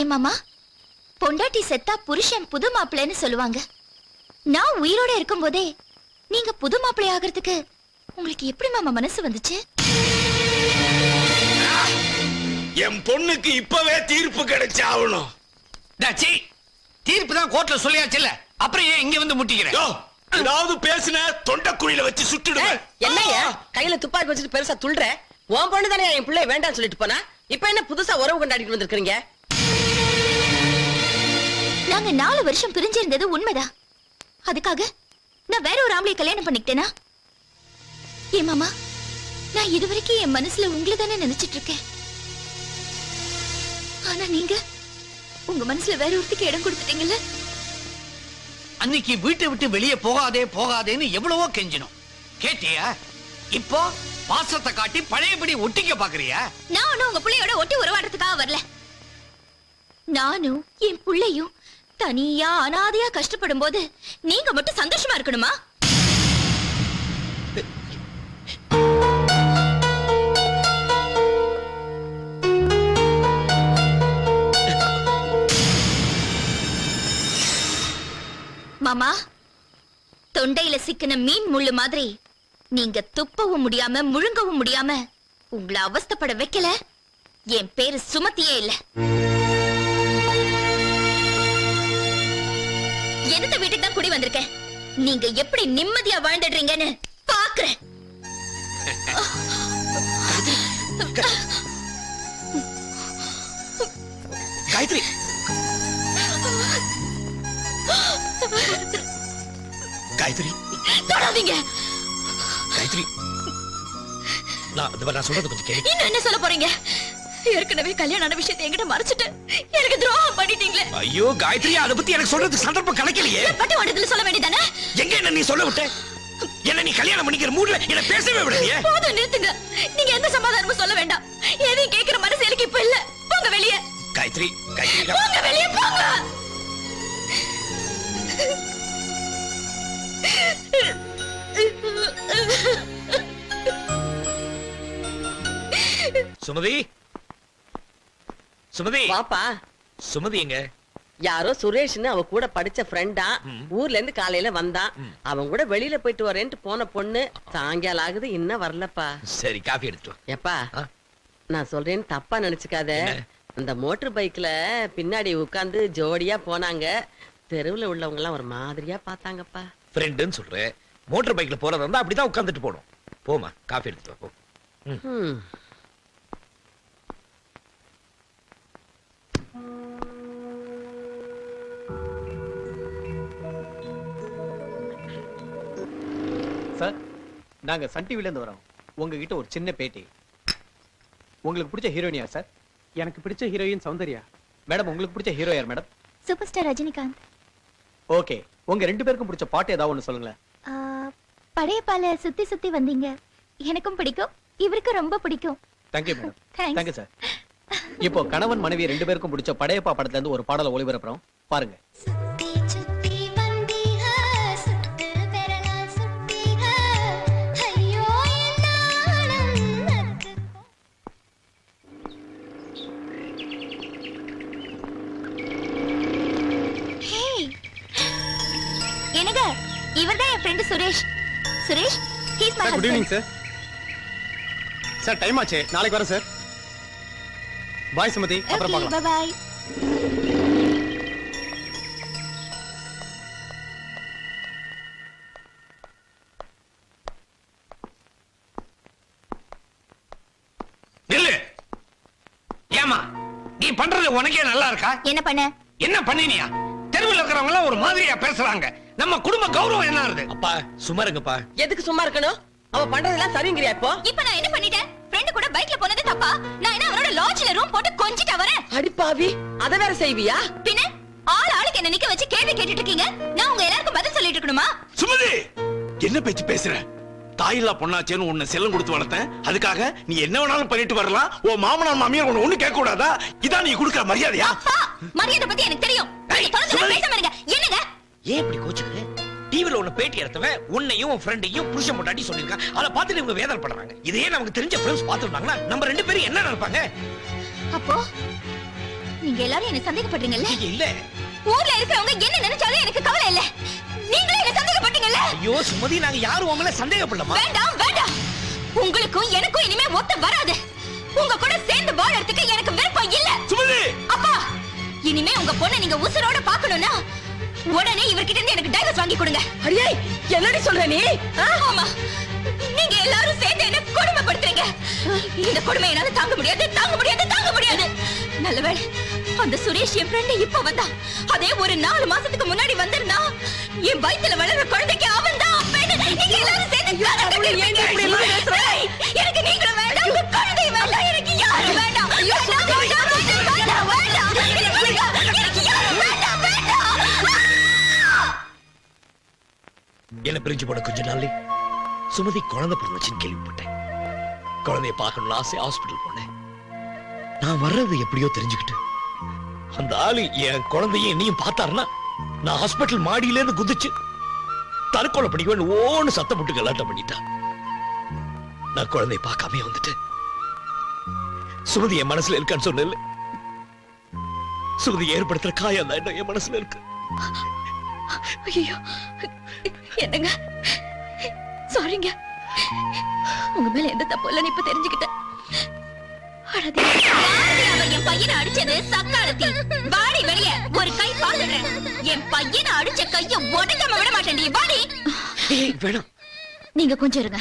ஏன் மாமா? பொண்டாட்டி செத்தா புருஷன் புது மாப்பிள்ளைன்னு சொல்லுவாங்க. நான் உயிரோட இருக்கும்போதே நீங்க புது மாப்பிள்ளை ஆகிறதுக்கு உங்களுக்கு எப்படி மாமா மனசு வந்துச்சு? என் பொண்ணுக்கு இப்பவே தீர்ப்பு கிடைச்சாகணும். டாச்சி தீர்ப்பு தான் கோர்ட்ல சொல்லியாச்சுல்ல அப்புறம் ஏன் இங்க வந்து முட்டிக்கிறேன்? ஏதாவது பேசுன தொண்டைக்குழியில வச்சு சுட்டுடுவேன். என்னய்யா? கையில துப்பாக்கி வச்சுட்டு பெருசா துள்ற உன் பொண்ணு தானே என் பிள்ளை வேண்டாம்னு சொல்லிட்டு போனா? இப்ப என்ன புதுசா உறவு கொண்டாடிட்டு வந்திருக்கீங்க நாங்க நாலு வருஷம் பிரிஞ்சிருந்தது உண்மைதான். அதுக்காக நான் வேற ஒரு ஆம்பளை கல்யாணம் பண்ணிக்கிட்டேனா? ஏன் மாமா நான் இதுவரைக்கும் என் மனசுல உங்களை தானே நினைச்சிட்டு இருக்கேன். ஆனா நீங்க உங்க மனசுல வேற ஒருத்திக்கு இடம் கொடுத்துட்டீங்கல்ல? அன்னைக்கு வீட்டை விட்டு வெளியே போகாதே போகாதேன்னு எவ்வளவோ கெஞ்சினோம். கேட்டியா? இப்போ பாசத்தை காட்டி பழையபடி ஒட்டிக்க பாக்குறியா? நான் ஒண்ணும் உங்க புள்ளையோட ஒட்டி உறவாடுறதுக்காக வரல. நானும் என் புள்ளையும் தனியா அனாதையா கஷ்டப்படும் போது நீங்க மட்டும் சந்தோஷமா இருக்கணுமா? மாமா தொண்டையில சிக்கின மீன் முள்ளு மாதிரி நீங்க துப்பவும் முடியாம முழுங்கவும் முடியாம உங்களை அவஸ்தைப்பட வைக்கல. என் பேரு சுமத்தியே இல்ல. எந்த வீட்டுக்கு தான் குடி வந்திருக்கேன்? நீங்க எப்படி நிம்மதியா வாழ்ந்துடுறீங்கன்னு பாக்குறேன். காயத்ரி. காயத்ரி. தொடாதீங்க. காயத்ரி. நான் சொல்றது கொஞ்சம் கேளு. இன்னும் என்ன சொல்ல போறீங்க? ஏற்கனவே கல்யாணம் ஆன விஷயத்தை என்கிட்ட மறைச்சிட்டு எனக்கு துரோகம் பண்ணிட்டீங்களே. ஐயோ காயத்ரி அதை பத்தி எனக்கு சொல்றதுக்கு சந்தர்ப்பம் கிடைக்கலையே பட்டு வாட்டத்துல சொல்ல வேண்டியதானே? எங்க என்ன நீ சொல்ல விட்ட? என்ன நீ கல்யாணம் பண்ணிக்கிற மூட்ல என்ன பேசவே விடலையே போதும் நிறுத்துங்க. நீங்க எந்த சமாதானமும் சொல்ல வேண்டாம். எதையும் கேக்குற மனசு எனக்கு இப்ப இல்ல. போங்க வெளியே. காயத்ரி காயத்ரி போங்க வெளியே போங்க. சுமதி சுமதி. வாப்பா. சுமதி எங்க? யாரோ சுரேஷ்னு அவ கூட படிச்ச ஃப்ரெண்டா ஊர்ல இருந்து காலையில வந்தான் அவன் கூட வெளியில போயிட்டு வரேன்ட்டு போன பொண்ணு சாயங்காலம் ஆகுது இன்னும் வரலப்பா. சரி காஃபி எடுத்து. எப்பா? நான் சொல்றேன்னு தப்பா நினைச்சுக்காத? அந்த மோட்டர் பைக்ல பின்னாடி உட்கார்ந்து ஜோடியா போனாங்க. தெருவுல உள்ளவங்க எல்லாம் ஒரு மாதிரியா பார்த்தாங்கப்பா. ஃப்ரெண்டுன்னு சொல்றேன் மோட்டார் பைக்ல போறதா இருந்தா அப்படிதான் உட்கார்ந்துட்டு போகணும். போமா காஃபி எடுத்து போ. சார் நாங்க சன் டிவில இருந்து வரோம். உங்ககிட்ட ஒரு சின்ன பேட்டி. உங்களுக்கு பிடிச்ச ஹீரோயின் யார் சார்? எனக்கு பிடிச்ச ஹீரோயின் சௌந்தர்யா. மேடம் உங்களுக்கு பிடிச்ச ஹீரோ யார் madam? Super star Rajinikanth. Okay உங்க ரெண்டு பேருக்கும் பிடிச்ச பாட்டு ஏதாவது ஒன்று சொல்லுங்களேன். படையப்பால சுத்தி சுத்தி வந்தீங்க. எனக்கும் பிடிக்கும் இவருக்கு ரொம்ப பிடிக்கும். Thank you madam. தேங்க்யூ சார் இப்போ கணவன் மனைவி ரெண்டு பேருக்கும் பிடிச்ச படையப்பா படத்துல இருந்து ஒரு பாடலை ஒளிபரப்புறோம். பாருங்க. Suresh he's my sir good evening sir sir time ஆச்சு. நாளைக்கு வரேன் சார் பாய் சுமதி. அப்புறம் பார்க்கலாம். பை நில்லு. ஏமா நீ பண்றது உனக்கே நல்லா இருக்கா? என்ன பண்ண? என்ன பண்ணினியா? தெருவில் இருக்கிறவங்க எல்லாம் ஒரு மாதிரியா பேசுறாங்க. நம்ம குடும்ப கௌரவம் என்ன ஆகுது அப்பா சும்மா இருங்கப்பா எதுக்கு சும்மா இருக்கணும்? அவ பண்றதெல்லாம் சரிங்கிறியா இப்போ? இப்ப நான் என்ன பண்ணிட்டேன் ஃப்ரெண்ட் கூட பைக்ல போனது தப்பா? நான் என்ன அவரோட லாட்ஜ்ல ரூம் போட்டு கொஞ்சிட்டு வரேன் அடிப்பாவி அத வேற செய்வியா? பின்ன ஆள் ஆளுக்கு என்ன நிக்க வச்சு கேள்வி கேட்டுட்டு இருக்கீங்க நான் உங்க எல்லாருக்கும் பதில் சொல்லிட்டு இருக்கணுமா? சுமதி என்ன பேச்சு பேசுற? தாயில்லா பொண்ணாச்சேன்னு உன்னை செல்லம் கொடுத்து வளர்த்தேன். அதுக்காக நீ என்ன வேணாலும் பண்ணிட்டு வரலாம். உன் மாமனார் மாமியார் உன்னை ஒண்ணு கேட்க கூடாதா இதான் நீ கொடுக்கிற மரியாதையா? அப்பா மரியாதை பத்தி எனக்கு தெரியும். என்னங்க? ஏன் இப்படி கோச்சுக்கிற? டிவில உன்னை பேட்டி எடுத்தவன் உன்னையும் உன் ஃப்ரெண்டையும் புருஷன் முட்டாட்டி சொல்லியிருக்கான். அதை பார்த்துட்டு இவங்க வேதனைப்படுறாங்க இதையே நமக்கு தெரிஞ்ச ஃப்ரெண்ட்ஸ் பார்த்துருந்தாங்கன்னா நம்ம ரெண்டு பேரும் என்ன நினைப்பாங்க? அப்போ நீங்க எல்லாரும் என்ன சந்தேகப்படுறீங்கல்ல? இல்ல. ஊர்ல இருக்கிறவங்க என்ன நினைச்சாலும் எனக்கு கவலை இல்ல. நீங்களே என்ன சந்தேகப்பட்டீங்கல்ல ஐயோ சுமதி நாங்க யாரும் உங்களை சந்தேகப்படலாமா? வேண்டாம் வேண்டாம். உங்களுக்கும் எனக்கும் இனிமே ஒத்து வராது. உங்க கூட சேர்ந்து வாழறதுக்கு எனக்கு விருப்பம் இல்ல. சுமதி! அப்பா இனிமே உங்க பொண்ணை நீங்க உசுரோட பாக்கணும்னா உடனே இவர்கிட்ட இருந்து எனக்கு டைவர்ஸ் வாங்கி கொடுங்க. அடியே என்னடி சொல்ற நீ? ஆமா. நீங்க எல்லாரும் சேர்ந்து என்ன கொடுமைப்படுத்துறீங்க. இந்த கொடுமை என்னால தாங்க முடியாது தாங்க முடியாது தாங்க முடியாது. நல்லவேளை அந்த சுரேஷ் என் ஃப்ரெண்ட் இப்ப வந்தா அதே ஒரு நாலு மாசத்துக்கு முன்னாடி வந்திருந்தா என் வயித்துல வளர்ற குழந்தைக்கு அவன் தான் நீங்க எல்லாரும் சேர்ந்து எனக்கு நீங்களும் வேண்டாம் குழந்தை வேண்டாம். என்ன பிரிஞ்சு போன கொஞ்ச நாள்ல சுமதி குழந்தை பிறந்துச்சுன்னு கேள்விப்பட்டேன். குழந்தைய பார்க்கணும்னு ஆசை ஹாஸ்பிட்டல் போனேன். நான் வர்றது எப்படியோ தெரிஞ்சுக்கிட்டு. அந்த ஆளு என் குழந்தைய என்னையும் பார்த்தாருன்னா நான் ஹாஸ்பிட்டல் மாடியில இருந்து குதிச்சு தற்கொலை பண்ணிக்குவேன் ஓன்னு சத்தம் போட்டு கலாட்டம் பண்ணிட்டான் நான் குழந்தைய பார்க்காமே வந்துட்டேன் சுமதி என் மனசுல இருக்கான்னு சொன்ன சுமதி ஏற்படுத்துற காயம் தான் என் மனசுல இருக்கு. ஐயோ என்னங்க? சாரிங்க உங்க மேல எந்த தப்பு இல்லைன்னு இப்ப தெரிஞ்சுக்கிட்டேன். என் பையனை அடிச்சது சக்காலத்தி. வாடி வெளிய ஒரு கை பாத்துடுறேன் என் பையனை அடிச்ச கைய உடைக்காம விட மாட்டேன்டி. வாடி. வேணாம். நீங்க கொஞ்சம் இருங்க.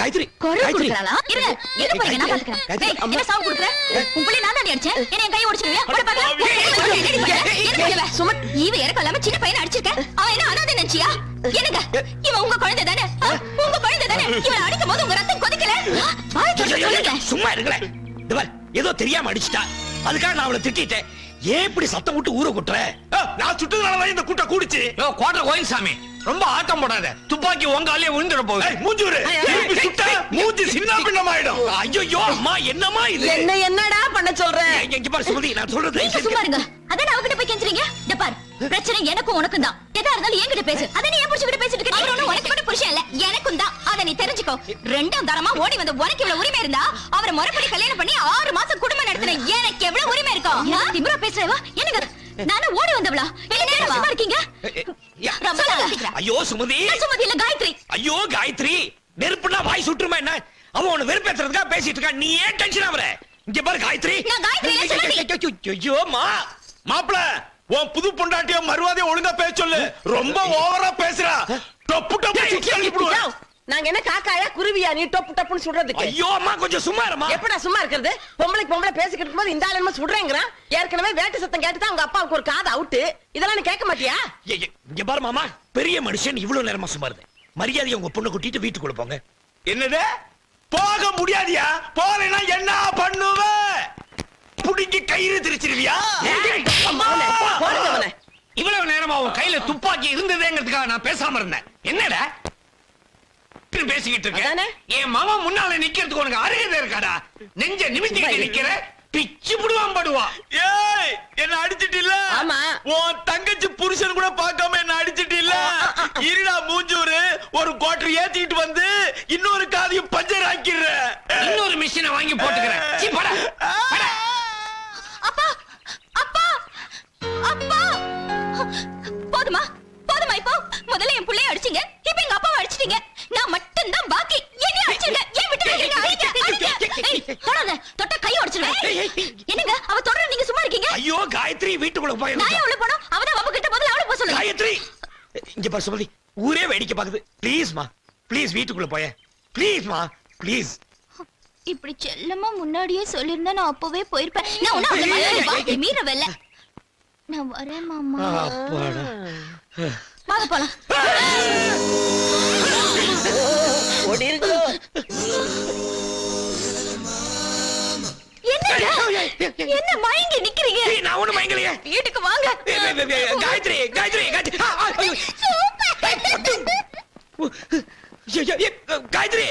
காயத்ரி குரல் காயத்ரி கொடுக்கறாளா இருங்க எங்க போறீங்க நான் பாத்துக்கறேன் ஏய், என்ன சாவு கொடுக்குற உன் பிள்ளை நான் தான் அடிச்சேன் என்ன என் கையை உடைச்சிடுவியா போட பாக்கலாம் சுமத் ஈவ இல்லாம சின்ன பையனை அடிச்சிருக்க அவன் என்ன அனாதை நினைச்சியா என்னங்க இவன் உங்க குழந்தை தானே உங்க குழந்தை தானே இவன் அடிக்கும் போது உங்க ரத்தம் கொதிக்கல வாய் சொல்லுங்க சும்மா இருங்களேன் இந்த பார், ஏதோ தெரியாம அடிச்சிட்டா அதுக்காக நான் அவளை திட்டிட்டேன் ஏன் இப்படி சத்தம் விட்டு ஊற கொட்டுற நான் சுட்டதுனாலதான் இந்த கூட்டம் கூடுச்சு கோட்டை கோயில் சாமி ரொம்ப ஆட்டம் போடாத. துப்பாக்கி உங்க ஆளே விழுந்துட ஏய், மூஞ்சூரு திருப்பி சுட்டா மூஞ்சி சின்ன பின்னமாயிடும். ஐயோ அம்மா என்னம்மா இது? என்ன என்னடா பண்ண சொல்ற? இங்க- பாரு சுமதி நான் சொல்றது சும்மா இருங்க. அதான் அவகிட்ட போய் கெஞ்சுறீங்க இந்த பார். பிரச்சனை எனக்கும் உனக்கும் தான். எதா இருந்தாலும் என்கிட்ட பேசு. அதை நீ ஏன் புடிச்சுக்கிட்டு பேசிட்டு இருக்க. அவர் ஒண்ணும் உனக்கு கூட புருஷன் இல்ல. எனக்கும் தான். அதை நீ தெரிஞ்சுக்கோ. ரெண்டாம் தரமா ஓடி வந்த உனக்கு இவ்வளவு உரிமை இருந்தா அவரை முறைப்படி கல்யாணம் பண்ணி ஆறு மாசம் குடும்பம் நடத்தின எனக்கு எவ்வளவு உரிமை இருக்கும் திமிரா பேசுறவா? என்னங்க? நானும் ஓடி வந்தவளா? என்ன இருக்கீங்க? ஐயோ சுமதி. சுமதி இல்ல காயத்ரி. ஐயோ காயத்ரி. நெருப்புனா வாய் சுட்டுருமா என்ன? அவன் உன்னை வெறுப்பேத்துறதுக்காக பேசிட்டு இருக்கான். நீ ஏன் டென்ஷன் ஆகுற? இங்க பாரு காயத்ரி. நான் காயத்ரி இல்ல, சுமதி. ஐயோ மா. மாப்பிள உன் புது பொண்டாட்டிய மறுவாதிய ஒழுங்கா பேச சொல்லு. ரொம்ப ஓவரா பேசுறா. டப்பு டப்பு சுத்தி அனுப்பிடுவேன் நாங்க என்ன காக்காயா குருவியா நீ டொப்பு டப்புன்னு சுடுறதுக்கு ஐயோ அம்மா கொஞ்சம் சும்மா இருமா? எப்படா சும்மா இருக்கிறது? பொம்பளைக்கு பொம்பளை பேசிக்கிட்டு இருக்கும்போது இந்த ஆள் என்னமோ சுடுறேங்கிறான். ஏற்கனவே வேட்டு சத்தம் கேட்டு தான் உங்க அப்பாவுக்கு ஒரு காது அவுட்டு. இதெல்லாம் நீ கேட்க மாட்டியா? இங்க பாரு மாமா பெரிய மனுஷன் இவ்வளவு நேரமா சும்மா இருந்தேன் மரியாதையை உங்க பொண்ணை கூட்டிட்டு வீட்டுக்குள்ள போங்க. என்னது? போக முடியாதியா? போறேன்னா என்ன பண்ணுவ? புடிங்கி கயிறு திரிச்சிருவியா. இவ்வளவு நேரமா உன் கையில துப்பாக்கி இருந்ததேங்கிறதுக்காக நான் பேசாம இருந்தேன். என்னடா? இப்படி பேசிக்கிட்டு அதானே? இருக்க என் மாமா முன்னால நிக்கிறதுக்கு உனக்கு அருகதை இருக்காடா? நெஞ்ச நிமித்திக்கிட்டு நிக்கிற பிச்சு புடுவான் படுவா. ஏய் என்ன அடிச்சிட்டில்ல? ஆமா. உன் தங்கச்சி புருஷன் கூட பார்க்காம என்ன அடிச்சிட்டில்ல? இருடா மூஞ்சூரு ஒரு கோட்டர் ஏத்திட்டு வந்து இன்னொரு காதையும் பஞ்சர் ஆக்கிடுற. இன்னொரு மிஷினை வாங்கி போட்டுக்கிறேன். சீ, போடா, போடா. அப்பா அப்பா அப்பா. போதுமா போதுமா இப்போ. முதல்ல என் புள்ளைய அடிச்சீங்க. இப்ப எங்க அப்பாவை அடிச்சிட்டீங்க. நான் மட்டும் தான் பாக்கி. என்னைய அடிச்சிருங்க ஏன் விட்டு வைக்கிறீங்க? அடிங்க அடிங்க ஏய், தொடாத தொட்டா கை உடைச்சிருவேன். என்னங்க? அவ தொடர நீங்க சும்மா இருக்கீங்க? ஐயோ காயத்ரி வீட்டுக்குள்ள போய் நான் ஏன் உள்ள அவதான் அவ கிட்ட முதல்ல அவளை போக சொல்லுங்க காயத்ரி இங்க பாரு சுமதி ஊரே வேடிக்கை பாக்குது. ப்ளீஸ் மா. ப்ளீஸ் வீட்டுக்குள்ள போய. ப்ளீஸ் மா. ப்ளீஸ் இப்படி செல்லமா முன்னாடியே சொல்லிருந்தா நான் அப்பவே போயிருப்பேன். நான் ஒண்ணும் அந்த மாதிரி வார்த்தை மீறவில்ல நான் வரேன் மாமா. அப்பாடா வாங்க போலாம். என்ன மயங்கி நிக்கிறீங்க? நான் ஒண்ணு மயங்கலையே. வீட்டுக்கு வாங்க. காயத்ரி காயத்ரி காயத்ரி. காயத்ரி.